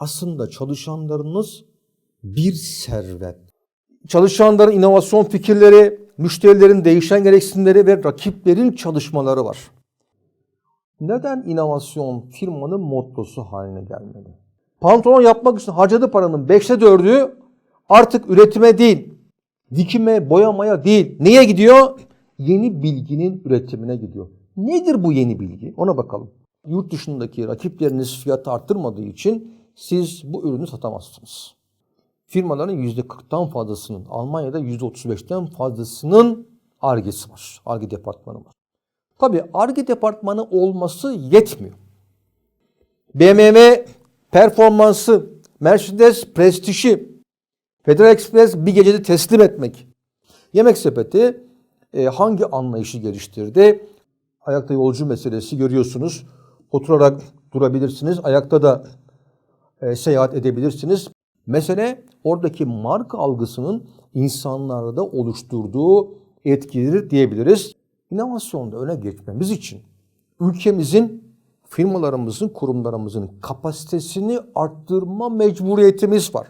Aslında çalışanlarınız bir servet. Çalışanların inovasyon fikirleri, müşterilerin değişen gereksinimleri ve rakiplerin çalışmaları var. Neden inovasyon firmanın mottosu haline gelmeli? Pantolon yapmak için harcadığı paranın 5'te 4'ü artık üretime değil, dikime, boyamaya değil. Neye gidiyor? Yeni bilginin üretimine gidiyor. Nedir bu yeni bilgi? Ona bakalım. Yurt dışındaki rakipleriniz fiyatı arttırmadığı için siz bu ürünü satamazsınız. Firmaların %40'tan fazlasının, Almanya'da %35'ten fazlasının ARGE'si var. ARGE departmanı var. Tabii ARGE departmanı olması yetmiyor. BMW performansı, Mercedes prestiji, Federal Express bir gecede teslim etmek. Yemek sepeti e, hangi anlayışı geliştirdi? Ayakta yolcu meselesi görüyorsunuz. Oturarak durabilirsiniz. Ayakta da e, seyahat edebilirsiniz. Mesele oradaki marka algısının insanlarda oluşturduğu etkileri diyebiliriz. İnovasyonda öne geçmemiz için ülkemizin, firmalarımızın, kurumlarımızın kapasitesini arttırma mecburiyetimiz var.